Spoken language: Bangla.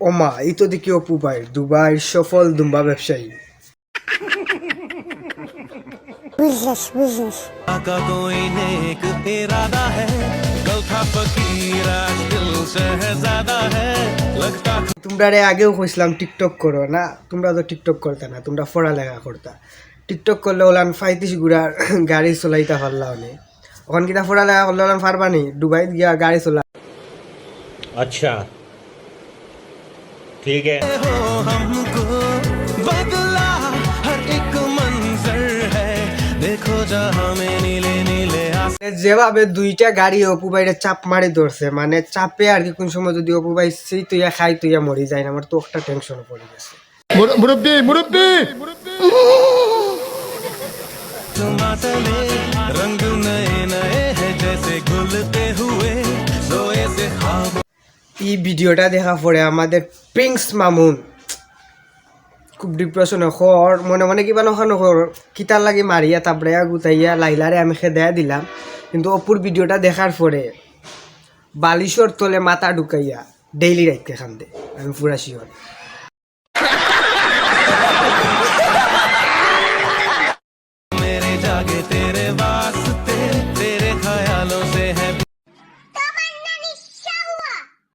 ওমা এই তো দেখি অপু ভাই দুবাইয়ের সফল দুম্বা ব্যবসায়ী। তোমরা রে আগেও কইছিলাম টিকটক করো না তোমরা তো টিকটক করতে না তোমরা পড়ালেখা করতা। টিকটক করলে ওলান ফাইতিস গুড়ার গাড়ি চলাইতা চলাইতে পারলাম ওখান কিনা লেখা করলে ওলান ফারবানি ডুবাইত গিয়া গাড়ি চলা अच्छा ठीक है हो हमको बदला हर एक मंजर है देखो जहाँ में नीले नीले आस যেভাবে দুইটা গাড়ি অপু ভাইরে চাপ মারি ধরছে মানে চাপে আর কি কোন সময় যদি অপু ভাই সেই তুইয়া খাই তুইয়া মরি যায় না আমার তো একটা টেনশন পড়ে গেছে মুরব্বী মুরব্বী मातले रंग नए नए हैं जैसे घुलते हुए सोए से ख्वाब এই ভিডিওটা দেখা পরে আমাদের প্রিন্স মামুন। খুব ডিপ্রেশন হর মনে মনে কিবা নখা নখর কিতার লাগে মারিয়া তাপড়াইয়া গুতাইয়া লাইলারে আমি খেদাইয়া দিলাম। কিন্তু অপুর ভিডিওটা দেখার পরে বালিশর তলে মাথা ঢুকাইয়া ডেইলি রাখতে খান্দে, আমি পুরা শিওর